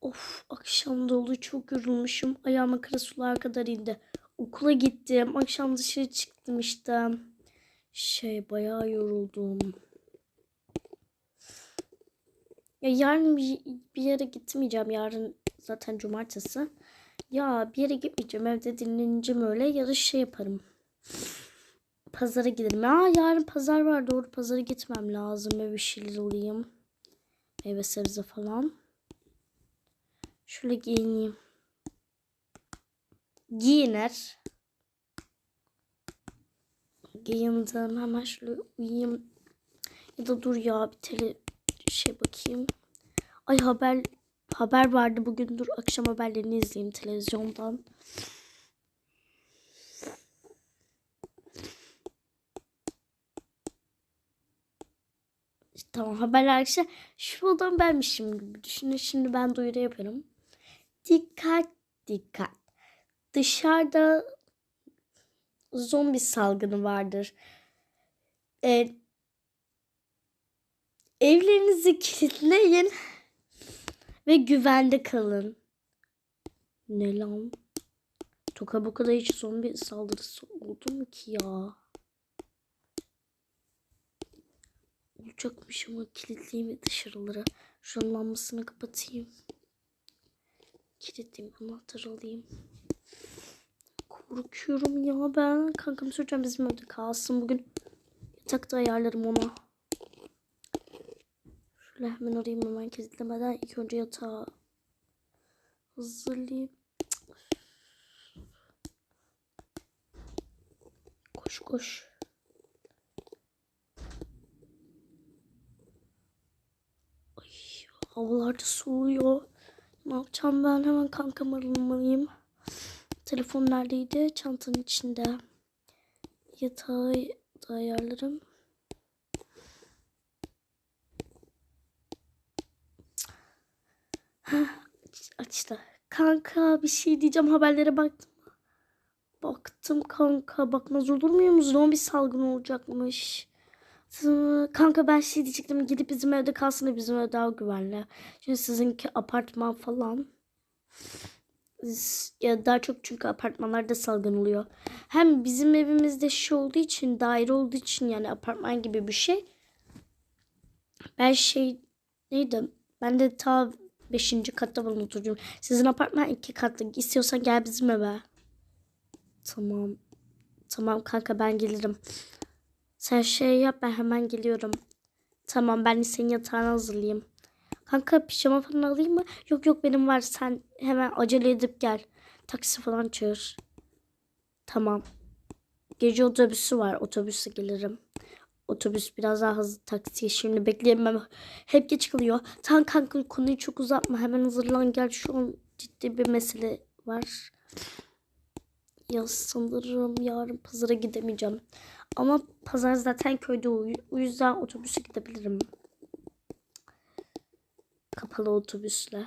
Of akşam dolu çok yorulmuşum. Ayağıma kara sular kadar indi. Okula gittim. Akşam dışarı çıktım işte. Şey bayağı yoruldum. Ya yarın bir, yere gitmeyeceğim. Yarın zaten cumartesi. Ya bir yere gitmeyeceğim. Evde dinleneceğim öyle. Ya da şey yaparım. Pazara giderim. Aa yarın pazar var. Doğru pazara gitmem lazım. Eve bir şeyler alayım. Meyve sebze falan. Şöyle giyineyim. Giyiner. Giyindim. Hemen şöyle uyuyayım. Ya da dur ya bir tele şey bakayım. Ay haber haber vardı bugün. Dur akşam haberlerini izleyeyim televizyondan. Tamam haberler arkadaşlar. Şu adam benmişim gibi düşünün. Şimdi ben duyuru yapıyorum. Dikkat dikkat. Dışarıda zombi salgını vardır. Ee, evlerinizi kilitleyin ve güvende kalın. Ne lan? Toka bu kadar hiç zombi saldırısı oldu mu ki ya? Olacakmış ama kilitleyeyim dışarılara. Şunun lambasını kapatayım. Kilitleyeyim anahtar alayım. Korkuyorum ya ben. Kankam soracağım bizim evde kalsın bugün. Yatakta ayarlarım ona. Şöyle hemen arayayım hemen kilitlemeden. ilk önce yatağı hazırlayayım. Koş koş. Ay, havalar da soğuyor. Ne yapacağım ben? Hemen kankam aramalıyım. Telefon neredeydi? Çantanın içinde. Yatağı da ayarlarım. Heh, aç- açtı. Kanka bir şey diyeceğim haberlere baktım. Baktım kanka bakmaz olur muyum? Zombi salgını olacakmış. Kanka ben şey diyecektim gidip bizim evde kalsın da bizim ev daha güvenli. Şimdi sizinki apartman falan. Ya daha çok çünkü apartmanlarda salgın oluyor. Hem bizim evimizde şey olduğu için daire olduğu için yani apartman gibi bir şey. Ben şey neydi? Ben de ta 5. katta falan oturuyorum. Sizin apartman iki katlı. İstiyorsan gel bizim eve. Tamam. Tamam kanka ben gelirim. Sen şey yap ben hemen geliyorum. Tamam ben senin yatağını hazırlayayım. Kanka pijama falan alayım mı? Yok yok benim var. Sen hemen acele edip gel. Taksi falan çağır. Tamam. Gece otobüsü var. Otobüse gelirim. Otobüs biraz daha hızlı taksiye şimdi bekleyemem. Hep geç kalıyor. Tamam kanka konuyu çok uzatma. Hemen hazırlan gel. Şu an ciddi bir mesele var. Ya sanırım yarın pazara gidemeyeceğim. Ama pazar zaten köyde o yüzden otobüse gidebilirim. Kapalı otobüsle.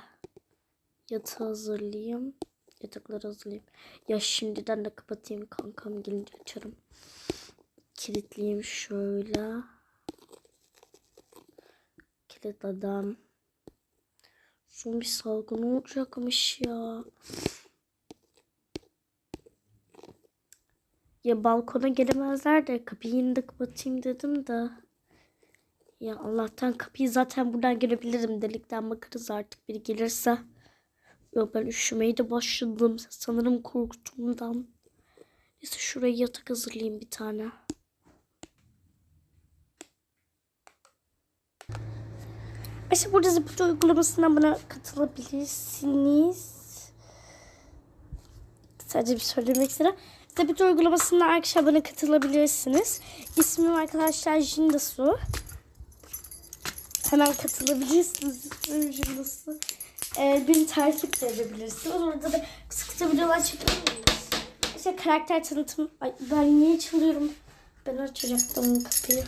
Yatağı hazırlayayım. Yatakları hazırlayayım. Ya şimdiden de kapatayım kankam gelince açarım. Kilitleyeyim şöyle. Kilitledim. Zombi salgını olacakmış ya. Ya balkona gelemezler de kapıyı yine de kapatayım dedim de. Ya Allah'tan kapıyı zaten buradan girebilirim. Delikten bakarız artık biri gelirse. Yok ben üşümeye de başladım. Sanırım korktuğumdan. Neyse şuraya yatak hazırlayayım bir tane. İşte burada zıpıt uygulamasından bana katılabilirsiniz. Sadece bir söylemek istedim. Zıpıt uygulamasından arkadaşlar bana katılabilirsiniz. İsmim arkadaşlar Jindasu. Hemen katılabilirsiniz. Jindasu. Ee, beni takip de edebilirsiniz. Orada da kısa videolar çekebiliriz. İşte karakter tanıtım. Ay ben niye çalıyorum? Ben açacaktım kapıyı.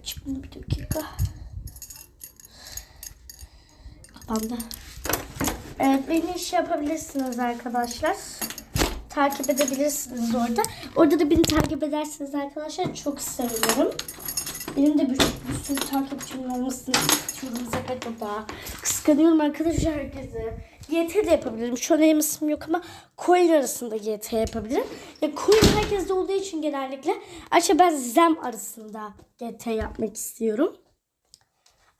Aç bunu bir dakika. Kapandı. Evet beni iş yapabilirsiniz arkadaşlar. Takip edebilirsiniz orada. Orada da beni takip edersiniz arkadaşlar. Çok sevinirim. Benim de bir, bir sürü takipçimin olmasını istiyorum Zeynep Baba. Kıskanıyorum arkadaşlar herkese. YT de yapabilirim. Şu an elim ısım yok ama coin arasında YT yapabilirim. Ya coin herkeste olduğu için genellikle. Ayrıca ben zem arasında YT yapmak istiyorum.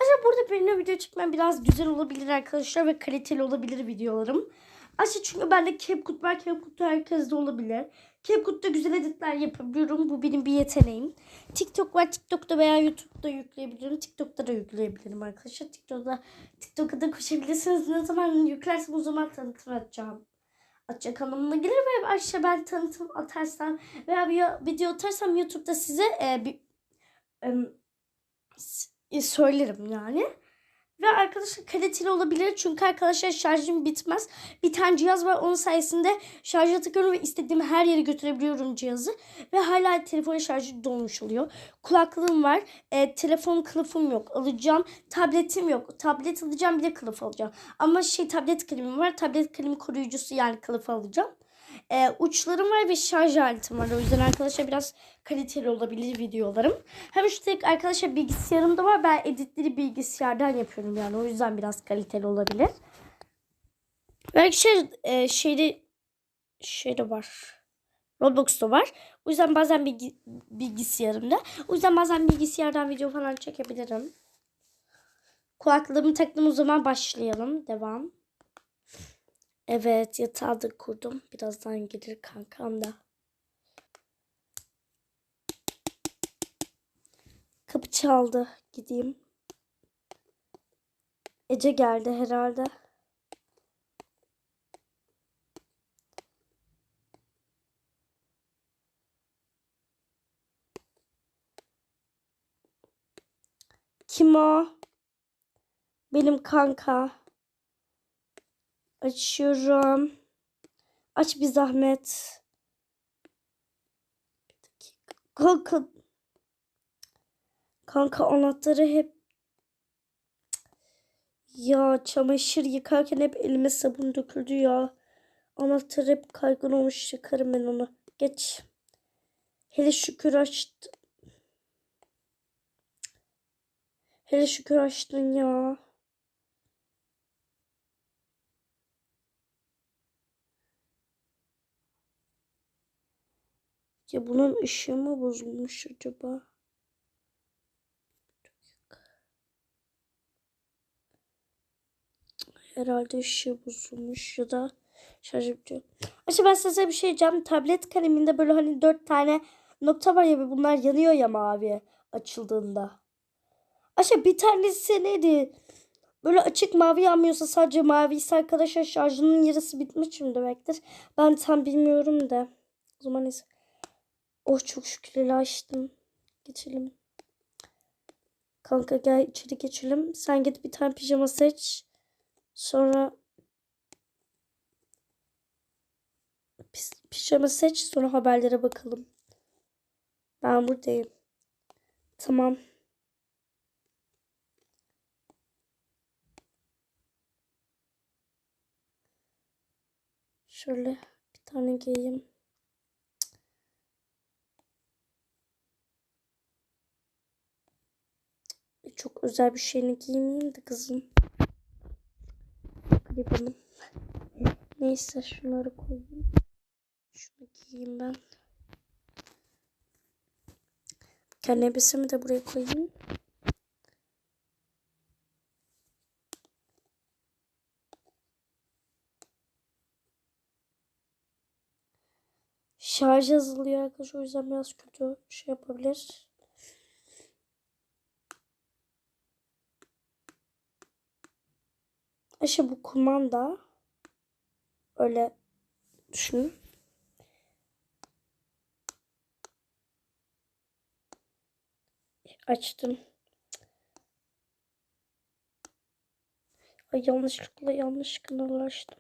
Ayrıca burada benimle video çekmem biraz güzel olabilir arkadaşlar ve kaliteli olabilir videolarım. Ayrıca çünkü bende CapCut var. CapCut herkeste olabilir. CapCut'ta güzel editler yapabiliyorum. Bu benim bir yeteneğim. TikTok var. TikTok'ta veya YouTube'da yükleyebilirim. TikTok'ta da yükleyebilirim arkadaşlar. TikTok'ta TikTok'a da koşabilirsiniz. Ne zaman yüklersem o zaman tanıtım atacağım. Açacak anlamına gelir ve aşağı ben tanıtım atarsam veya bir video atarsam YouTube'da size e, bir e, söylerim yani. Ve arkadaşlar kaliteli olabilir çünkü arkadaşlar şarjım bitmez. Bir tane cihaz var onun sayesinde şarja takıyorum ve istediğim her yere götürebiliyorum cihazı. Ve hala telefon şarjı dolmuş oluyor. Kulaklığım var. E, telefon kılıfım yok. Alacağım. Tabletim yok. Tablet alacağım bir de kılıf alacağım. Ama şey tablet kalemim var. Tablet kalemi koruyucusu yani kılıf alacağım. E, uçlarım var ve şarj aletim var. O yüzden arkadaşlar biraz kaliteli olabilir videolarım. Hem tek arkadaşlar bilgisayarım da var. Ben editleri bilgisayardan yapıyorum yani. O yüzden biraz kaliteli olabilir. Belki şey, e, şeyde şeyde var. Roblox'ta var. O yüzden bazen bilgi, bilgisayarımda. O yüzden bazen bilgisayardan video falan çekebilirim. Kulaklığımı taktım o zaman başlayalım. Devam. Evet yatağı da kurdum. Birazdan gelir kankam da. Kapı çaldı. Gideyim. Ece geldi herhalde. Kim o? Benim kanka. Açıyorum. Aç bir zahmet. Dakika. Kanka. Anahtarı hep ya çamaşır yıkarken hep elime sabun döküldü ya. Anahtar hep kaygan olmuş yıkarım ben onu. Geç. Hele şükür açtı. Hele şükür açtın ya. Ya bunun ışığı mı bozulmuş acaba? Herhalde ışığı bozulmuş ya da şarj bitiyor. Aşkım ben size bir şey diyeceğim. Tablet kaleminde böyle hani dört tane nokta var ya bunlar yanıyor ya mavi açıldığında. Aşkım bir tanesi neydi? Böyle açık mavi yanmıyorsa sadece mavi ise arkadaşlar şarjının yarısı bitmiş mi demektir. Ben tam bilmiyorum da. O zaman neyse. Oh çok şükür açtım. Geçelim. Kanka gel içeri geçelim. Sen git bir tane pijama seç. Sonra pijama seç sonra haberlere bakalım. Ben buradayım. Tamam. Şöyle bir tane giyeyim. Çok özel bir şeyini giymeyeyim de kızım. Garibanım. Neyse şunları koyayım. Şunu giyeyim ben. Kendi elbisemi de buraya koyayım. Şarj azalıyor arkadaşlar. O yüzden biraz kötü şey yapabilir. İşte bu kumanda öyle düşünün. Açtım. Ay yanlışlıkla yanlış kanala açtım.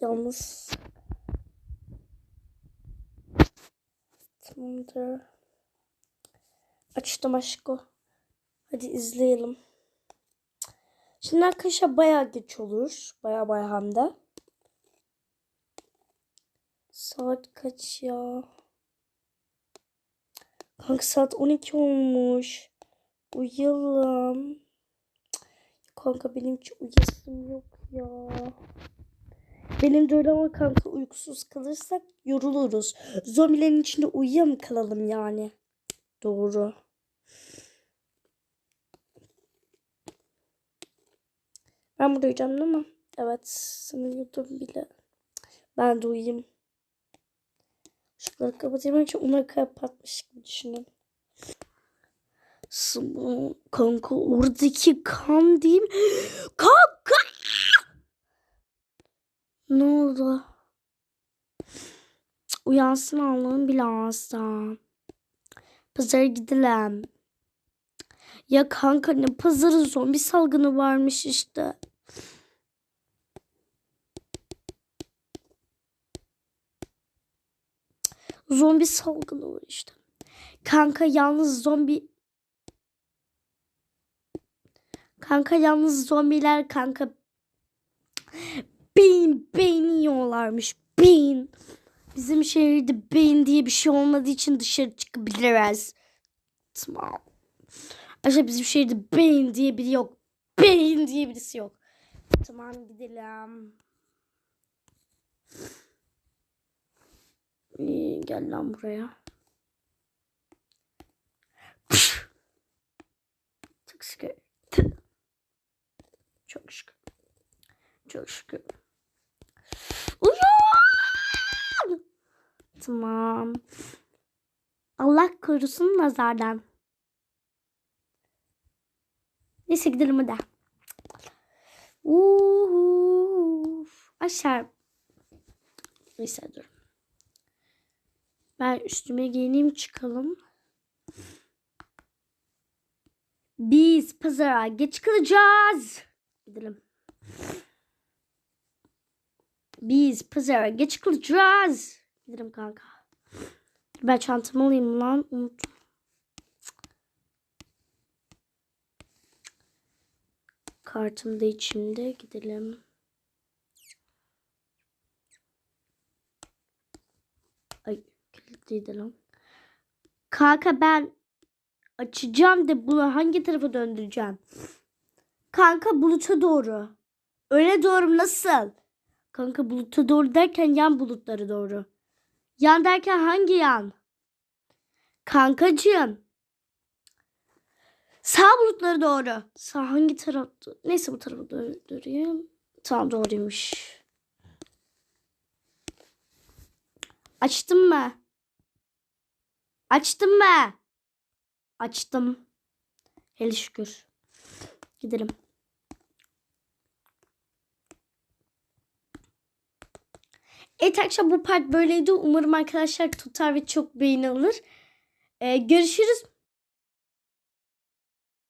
Yalnız Tamamdır. Açtım aşko. Hadi izleyelim. Şimdi arkadaşlar bayağı geç olur. Bayağı bayağı hem de. Saat kaç ya? Kanka saat 12 olmuş. Uyuyalım. Kanka benim hiç uyuyasım yok ya. Benim de öyle ama kanka uykusuz kalırsak yoruluruz. Zombilerin içinde uyuya mı kalalım yani? Doğru. Ben burada uyuyacağım değil mi? Evet. Sana uyudum bile. Ben de uyuyayım. Şunları kapatayım. Önce onları kapatmış gibi düşünün. Kanka oradaki kan mi? Kanka! Ne oldu? Uyansın Allah'ım bilhassa. Pazara gidelim. Ya kanka ne pazarı zombi salgını varmış işte. Zombi salgını var işte. Kanka yalnız zombi Kanka yalnız zombiler kanka beyin beyin yiyorlarmış. Beyin. Bizim şehirde beyin diye bir şey olmadığı için dışarı çıkabiliriz. Tamam. Aşağı bizim şehirde beyin diye biri yok. Beyin diye birisi yok. Tamam gidelim. İyi, gel lan buraya. Çok şükür. Çok şükür. Çok şükür. Tamam. Allah korusun nazardan. Neyse gidelim hadi. Uf. Aşağı. Neyse dur. Ben üstüme giyineyim çıkalım. Biz pazara geç kalacağız. Gidelim. Biz pazara geç kalacağız. Gidelim kanka. Ben çantamı alayım lan. Unuttum. Kartım da içimde. Gidelim. Ay kilitliydi lan. Kanka ben açacağım da bunu hangi tarafa döndüreceğim? Kanka buluta doğru. Öyle doğru nasıl? Kanka buluta doğru derken yan bulutları doğru. Yan derken hangi yan? Kankacığım. Sağ bulutları doğru. Sağ hangi tarafta? Neyse bu tarafa döndüreyim. Tamam doğruymuş. Açtım mı? Açtım mı? Açtım. Hele şükür. Gidelim. Evet arkadaşlar bu part böyleydi. Umarım arkadaşlar tutar ve çok beğeni alır. Ee, görüşürüz.